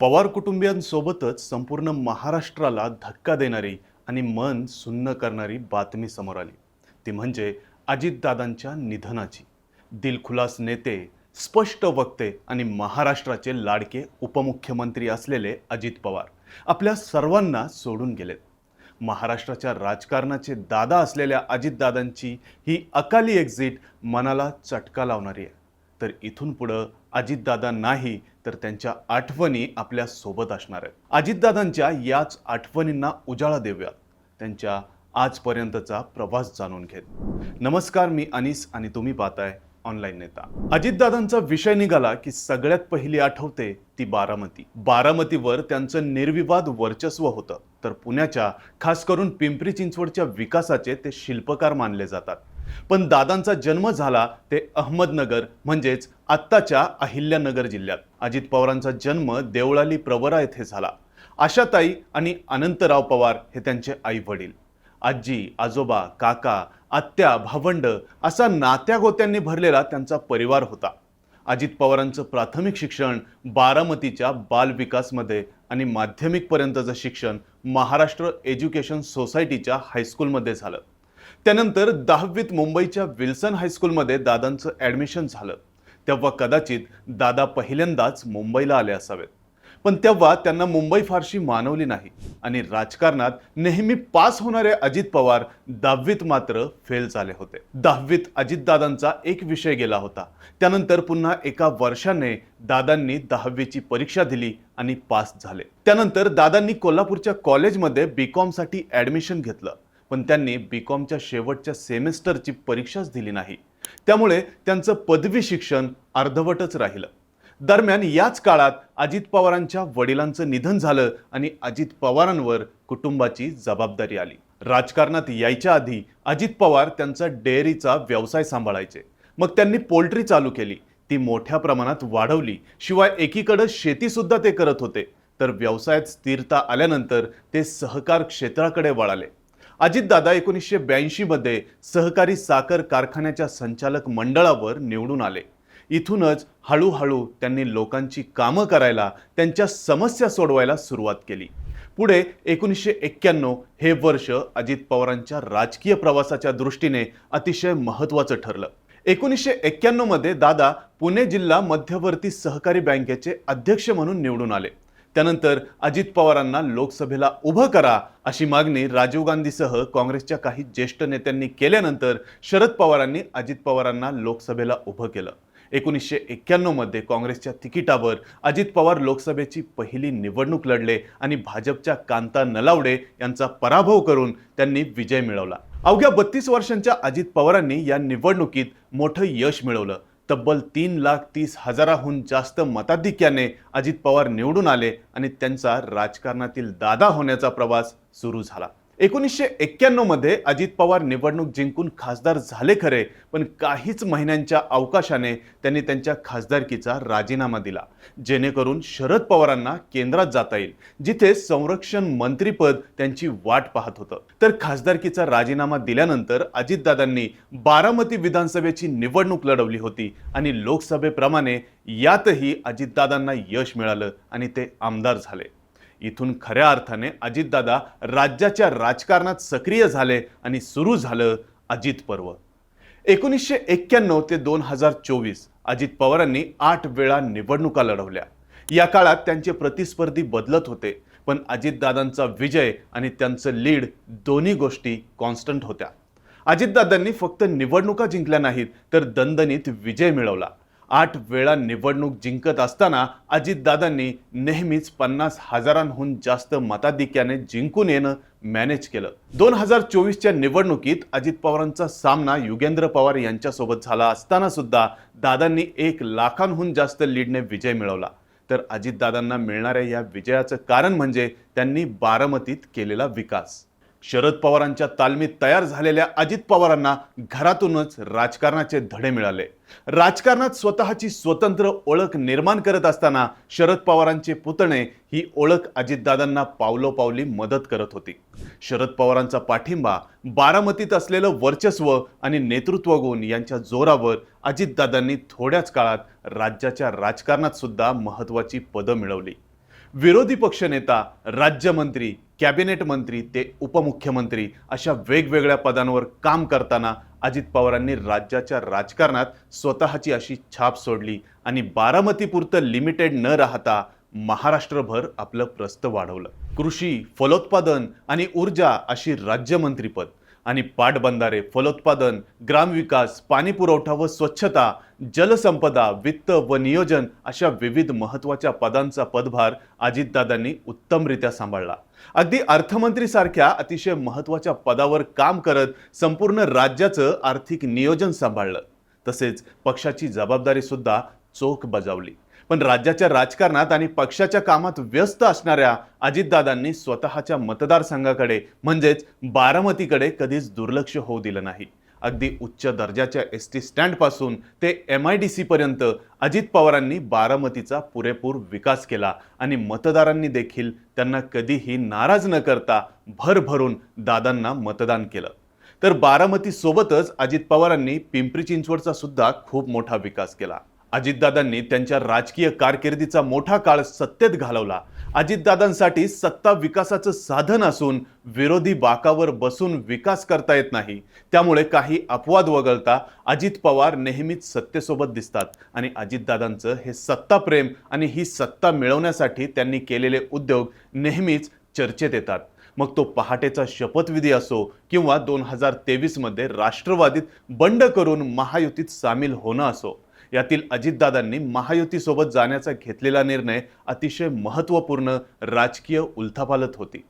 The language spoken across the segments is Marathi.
पवार कुटुंबियांसोबतच संपूर्ण महाराष्ट्राला धक्का देणारी आणि मन सुन्न करणारी बातमी समोर आली. ती म्हणजे अजितदादांच्या निधनाची. दिलखुलास नेते स्पष्ट वक्ते आणि महाराष्ट्राचे लाडके उपमुख्यमंत्री असलेले अजित पवार आपल्या सर्वांना सोडून गेलेत महाराष्ट्राच्या राजकारणाचे दादा असलेल्या अजितदादांची ही अकाली एक्झिट मनाला चटका लावणारी आहे. तर इथून पुढं अजितदादा नाही तर त्यांच्या आठवणी आपल्यासोबत असणार आहेत. अजितदादांच्या याच आठवणींना उजाळा देऊया त्यांच्या आजपर्यंतचा प्रवास जाणून घेत. नमस्कार मी अनिस आणि तुम्ही पाहताय ऑनलाईन नेता. अजितदादांचा विषय निघाला की सगळ्यात पहिली आठवते ती बारामती. बारामतीवर त्यांचं निर्विवाद वर्चस्व होतं. तर पुण्याच्या खास करून पिंपरी चिंचवडच्या विकासाचे ते शिल्पकार मानले जातात. पण दादांचा जन्म झाला ते अहमदनगर म्हणजेच आत्ताच्या अहिल्यानगर जिल्ह्यात. अजित पवारांचा जन्म देवळाली प्रवरा येथे झाला. आशाताई आणि अनंतराव पवार हे त्यांचे आई वडील आजी आजोबा काका आत्या भावंड असा नात्या गोत्यांनी भरलेला त्यांचा परिवार होता. अजित पवारांचं प्राथमिक शिक्षण बारामतीच्या बाल विकासमध्ये आणि माध्यमिकपर्यंतचं शिक्षण महाराष्ट्र एज्युकेशन सोसायटीच्या हायस्कूलमध्ये झालं. त्यानंतर दहावीत मुंबईच्या विल्सन हायस्कूलमध्ये दादांचं ॲडमिशन झालं. तेव्हा कदाचित दादा पहिल्यांदाच मुंबईला आले असावेत. पण तेव्हा त्यांना मुंबई फारशी मानवली नाही आणि राजकारणात नेहमी पास होणारे अजित पवार दहावीत मात्र फेल झाले होते. दहावीत अजितदादांचा एक विषय गेला होता. त्यानंतर पुन्हा एका वर्षाने दादांनी दहावीची परीक्षा दिली आणि पास झाले. त्यानंतर दादांनी कोल्हापूरच्या कॉलेजमध्ये बी कॉमसाठी ॲडमिशन घेतलं. पण त्यांनी बी कॉमच्या शेवटच्या सेमेस्टरची परीक्षाच दिली नाही. त्यामुळे त्यांचं पदवी शिक्षण अर्धवटच राहिलं. दरम्यान याच काळात अजित पवारांच्या वडिलांचं निधन झालं आणि अजित पवारांवर कुटुंबाची जबाबदारी आली. राजकारणात यायच्या आधी अजित पवार त्यांचा डेअरीचा व्यवसाय सांभाळायचे. मग त्यांनी पोल्ट्री चालू केली. ती मोठ्या प्रमाणात वाढवली. शिवाय एकीकडे शेतीसुद्धा ते करत होते. तर व्यवसायात स्थिरता आल्यानंतर ते सहकार क्षेत्राकडे वळाले. अजितदादा एकोणीसशे ब्याऐंशीमध्ये सहकारी साखर कारखान्याच्या संचालक मंडळावर निवडून आले. इथूनच हळूहळू त्यांनी लोकांची कामं करायला त्यांच्या समस्या सोडवायला सुरुवात केली. पुढे एकोणीसशे एक्क्याण्णव हे वर्ष अजित पवारांच्या राजकीय प्रवासाच्या दृष्टीने अतिशय महत्त्वाचं ठरलं. एकोणीसशे एक्क्याण्णवमध्ये दादा पुणे जिल्हा मध्यवर्ती सहकारी बँकेचे अध्यक्ष म्हणून निवडून आले. त्यानंतर अजित पवारांना लोकसभेला उभं करा अशी मागणी राजीव गांधीसह काँग्रेसच्या काही ज्येष्ठ नेत्यांनी केल्यानंतर शरद पवारांनी अजित पवारांना लोकसभेला उभं केलं. एकोणीसशे एक्क्याण्णवमध्ये काँग्रेसच्या तिकिटावर अजित पवार लोकसभेची पहिली निवडणूक लढले आणि भाजपच्या कांता नलावडे यांचा पराभव करून त्यांनी विजय मिळवला. अवघ्या बत्तीस वर्षांच्या अजित पवारांनी या निवडणुकीत मोठं यश मिळवलं. तब्बल तीन लाख तीस हजाराहून जास्त मताधिक्याने अजित पवार निवडून आले आणि त्यांचा राजकारणातील दादा होण्याचा प्रवास सुरू झाला. एकोणीसशे एक्क्याण्णवमध्ये अजित पवार निवडणूक जिंकून खासदार झाले खरे पण काहीच महिन्यांच्या अवकाशाने त्यांनी त्यांच्या खासदारकीचा राजीनामा दिला जेणेकरून शरद पवारांना केंद्रात जाता येईल जिथे संरक्षण मंत्रीपद त्यांची वाट पाहत होतं. तर खासदारकीचा राजीनामा दिल्यानंतर अजितदादांनी बारामती विधानसभेची निवडणूक लढवली होती आणि लोकसभेप्रमाणे यातही अजितदादांना यश मिळालं आणि ते आमदार झाले. इथून खऱ्या अर्थाने अजितदादा राज्याच्या राजकारणात सक्रिय झाले आणि सुरू झालं अजित पर्व. एकोणीसशे एक्क्याण्णव ते दोन हजार चोवीस अजित पवारांनी आठ वेळा निवडणुका लढवल्या. या काळात त्यांचे प्रतिस्पर्धी बदलत होते पण अजितदादांचा विजय आणि त्यांचं लीड दोन्ही गोष्टी कॉन्स्टंट होत्या. अजितदादांनी फक्त निवडणुका जिंकल्या नाहीत तर दणदणीत विजय मिळवला. आठ वेळा निवडणूक जिंकत असताना अजितदादांनी नेहमीच पन्नास हजारांहून जास्त मताधिक्याने जिंकून येणं मॅनेज केलं. दोन हजार चोवीसच्या निवडणुकीत अजित पवारांचा सामना युगेंद्र पवार यांच्यासोबत झाला असताना सुद्धा दादांनी एक लाखांहून जास्त लीडने विजय मिळवला. तर अजितदादांना मिळणाऱ्या या विजयाचं कारण म्हणजे त्यांनी बारामतीत केलेला विकास. शरद पवारांच्या तालमीत तयार झालेल्या अजित पवारांना घरातूनच राजकारणाचे धडे मिळाले. राजकारणात स्वतःची स्वतंत्र ओळख निर्माण करत असताना शरद पवारांचे पुतणे ही ओळख अजितदादांना पावलोपावली मदत करत होती. शरद पवारांचा पाठिंबा बारामतीत असलेलं वर्चस्व आणि नेतृत्व गुण यांच्या जोरावर अजितदादांनी थोड्याच काळात राज्याच्या राजकारणात सुद्धा महत्त्वाची पदं मिळवली. विरोधी पक्षनेता राज्यमंत्री कॅबिनेट मंत्री ते उपमुख्यमंत्री अशा वेगवेगळ्या पदांवर काम करताना अजित पवारांनी राज्याच्या राजकारणात स्वतःची अशी छाप सोडली आणि बारामतीपुरतं लिमिटेड न राहता महाराष्ट्रभर आपलं प्रस्त वाढवलं. कृषी फलोत्पादन आणि ऊर्जा अशी राज्यमंत्रीपद आणि पाटबंधारे फलोत्पादन ग्रामविकास पाणीपुरवठा व स्वच्छता जलसंपदा वित्त व नियोजन अशा विविध महत्त्वाच्या पदांचा पदभार अजितदादांनी उत्तमरित्या सांभाळला. अगदी अर्थमंत्रीसारख्या अतिशय महत्त्वाच्या पदावर काम करत संपूर्ण राज्याचं आर्थिक नियोजन सांभाळलं. तसेच पक्षाची जबाबदारी सुद्धा चोख बजावली. पण राज्याच्या राजकारणात आणि पक्षाच्या कामात व्यस्त असणाऱ्या अजितदादांनी स्वतःच्या मतदारसंघाकडे म्हणजेच बारामतीकडे कधीच दुर्लक्ष होऊ दिलं नाही. अगदी उच्च दर्जाच्या एस टी स्टँडपासून ते एम आय डी सीपर्यंत अजित पवारांनी बारामतीचा पुरेपूर विकास केला आणि मतदारांनी देखील त्यांना कधीही नाराज न करता भरभरून दादांना मतदान केलं. तर बारामतीसोबतच अजित पवारांनी पिंपरी चिंचवडचा सुद्धा खूप मोठा विकास केला. अजितदादांनी त्यांच्या राजकीय कारकिर्दीचा मोठा काळ सत्तेत घालवला. अजितदादांसाठी सत्ता विकासाचं साधन असून विरोधी बाकावर बसून विकास करता येत नाही. त्यामुळे काही अपवाद वगळता अजित पवार नेहमीच सत्तेसोबत दिसतात आणि अजितदादांचं हे सत्ता प्रेम आणि ही सत्ता मिळवण्यासाठी त्यांनी केलेले उद्योग नेहमीच चर्चेत येतात. मग तो पहाटेचा शपथविधी असो किंवा दोन हजार तेवीसमध्ये राष्ट्रवादीत बंड करून महायुतीत सामील होणं असो. यातील अजितदादांनी महायुतीसोबत जाण्याचा घेतलेला निर्णय अतिशय महत्त्वपूर्ण राजकीय उलथापालत होती.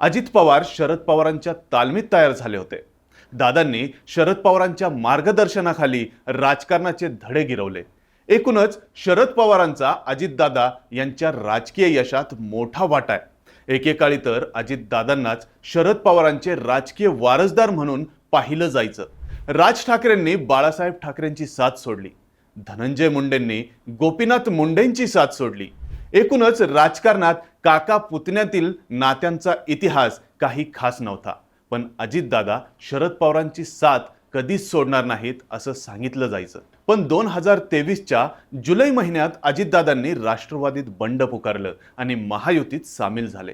अजित पवार शरद पवारांच्या तालमीत तयार झाले होते. दादांनी शरद पवारांच्या मार्गदर्शनाखाली राजकारणाचे धडे गिरवले. एकूणच शरद पवारांचा अजितदादा यांच्या राजकीय यशात मोठा वाटा आहे. एकेकाळी तर अजितदादांनाच शरद पवारांचे राजकीय वारसदार म्हणून पाहिलं जायचं. राज ठाकरेंनी बाळासाहेब ठाकरेंची साथ सोडली. धनंजय मुंडेंनी गोपीनाथ मुंडेंची साथ सोडली. एकूणच राजकारणात काका पुतण्यातील नात्यांचा इतिहास काही खास नव्हता. पण अजितदादा शरद पवारांची साथ कधीच सोडणार नाहीत असं सांगितलं जायचं. पण दोन हजार तेवीसच्या जुलै महिन्यात अजितदादांनी राष्ट्रवादीत बंड पुकारलं आणि महायुतीत सामील झाले.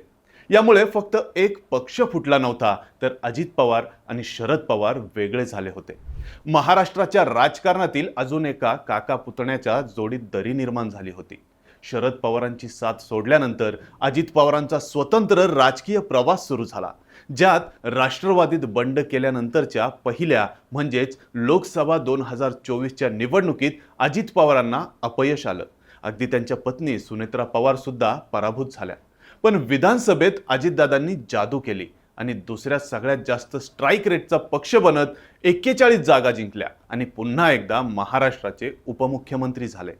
यामुळे फक्त एक पक्ष फुटला नव्हता तर अजित पवार आणि शरद पवार वेगळे झाले होते. महाराष्ट्राच्या राजकारणातील अजून एका काका पुतण्याच्या जोडीत दरी निर्माण झाली होती. शरद पवारांची साथ सोडल्यानंतर अजित पवारांचा स्वतंत्र राजकीय प्रवास सुरू झाला ज्यात राष्ट्रवादीत बंड केल्यानंतरच्या पहिल्या म्हणजेच लोकसभा दोन हजार चोवीसच्या निवडणुकीत अजित पवारांना अपयश आलं. अगदी त्यांच्या पत्नी सुनेत्रा पवार सुद्धा पराभूत झाल्या. पण विधानसभेत अजितदादांनी जादू केली आणि दुसऱ्या सगळ्यात जास्त स्ट्राईक रेटचा पक्ष बनत एक्केचाळीस जागा जिंकल्या आणि पुन्हा एकदा महाराष्ट्राचे उपमुख्यमंत्री झाले.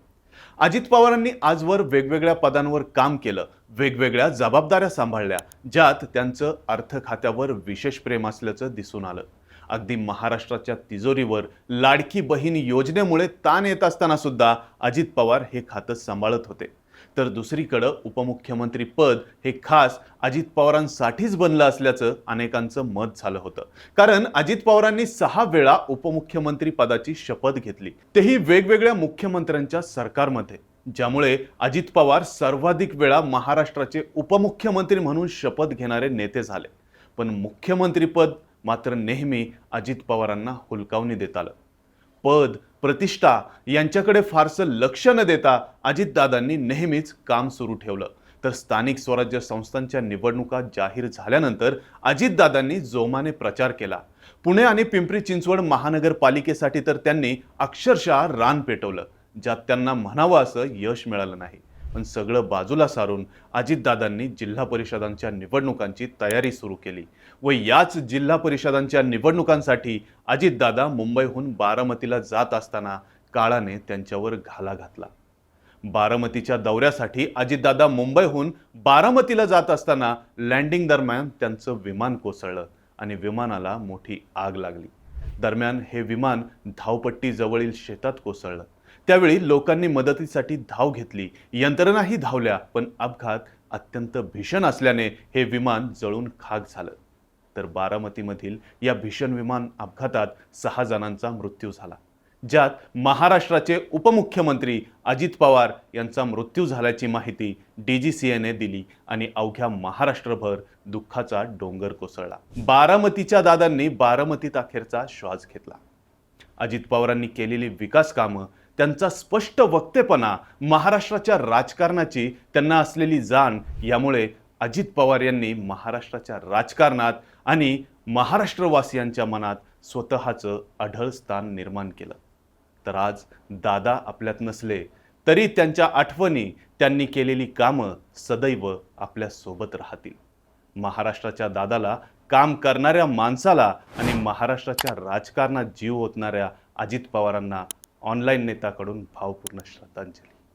अजित पवारांनी आजवर वेगवेगळ्या पदांवर काम केलं वेगवेगळ्या जबाबदाऱ्या सांभाळल्या ज्यात त्यांचं अर्थ खात्यावर विशेष प्रेम असल्याचं दिसून आलं. अगदी महाराष्ट्राच्या तिजोरीवर लाडकी बहीण योजनेमुळे ताण येत असताना सुद्धा अजित पवार हे खातं सांभाळत होते. तर दुसरीकडं उपमुख्यमंत्री पद हे खास अजित पवारांसाठीच बनलं असल्याचं अनेकांचं मत झालं होतं. कारण अजित पवारांनी सहा वेळा उपमुख्यमंत्री पदाची शपथ घेतली. तेही वेगवेगळ्या मुख्यमंत्र्यांच्या सरकारमध्ये. ज्यामुळे अजित पवार सर्वाधिक वेळा महाराष्ट्राचे उपमुख्यमंत्री म्हणून शपथ घेणारे नेते झाले. पण मुख्यमंत्रीपद मात्र नेहमी अजित पवारांना हुलकावणी देत आलं. पद प्रतिष्ठा यांच्याकडे फारसं लक्ष न देता अजितदादांनी नेहमीच काम सुरू ठेवलं. तर स्थानिक स्वराज्य संस्थांच्या निवडणुका जाहीर झाल्यानंतर अजितदादांनी जोमाने प्रचार केला. पुणे आणि पिंपरी चिंचवड महानगरपालिकेसाठी तर त्यांनी अक्षरशः रान पेटवलं ज्यात त्यांना म्हणावं असं यश मिळालं नाही. पण सगळं बाजूला सारून अजितदादांनी जिल्हा परिषदांच्या निवडणुकांची तयारी सुरू केली व याच जिल्हा परिषदांच्या निवडणुकांसाठी अजितदादा मुंबईहून बारामतीला जात असताना काळाने त्यांच्यावर घाला घातला. बारामतीच्या दौऱ्यासाठी अजितदादा मुंबईहून बारामतीला जात असताना लँडिंग दरम्यान त्यांचं विमान कोसळलं आणि विमानाला मोठी आग लागली. दरम्यान हे विमान धावपट्टीजवळील शेतात कोसळलं. त्यावेळी लोकांनी मदतीसाठी धाव घेतली. यंत्रणाही धावल्या पण अपघात अत्यंत भीषण असल्याने हे विमान जळून खाक झालं. तर बारामतीमधील या भीषण विमान अपघातात सहा जणांचा मृत्यू झाला ज्यात महाराष्ट्राचे उपमुख्यमंत्री अजित पवार यांचा मृत्यू झाल्याची माहिती डी जी सी एने दिली आणि अवघ्या महाराष्ट्रभर दुःखाचा डोंगर कोसळला. बारामतीच्या दादांनी बारामतीत अखेरचा श्वास घेतला. अजित पवारांनी केलेली विकास कामं त्यांचा स्पष्ट वक्तेपणा महाराष्ट्राच्या राजकारणाची त्यांना असलेली जाण यामुळे अजित पवार यांनी महाराष्ट्राच्या राजकारणात आणि महाराष्ट्रवासियांच्या मनात स्वतःचं अढळ स्थान निर्माण केलं. तर आज दादा आपल्यात नसले तरी त्यांच्या आठवणी त्यांनी केलेली कामं सदैव आपल्यासोबत राहतील. महाराष्ट्राच्या दादाला काम करणाऱ्या माणसाला आणि महाराष्ट्राच्या राजकारणात जीव ओतणाऱ्या अजित पवारांना ऑनलाईन नेत्याकडून भावपूर्ण श्रद्धांजली.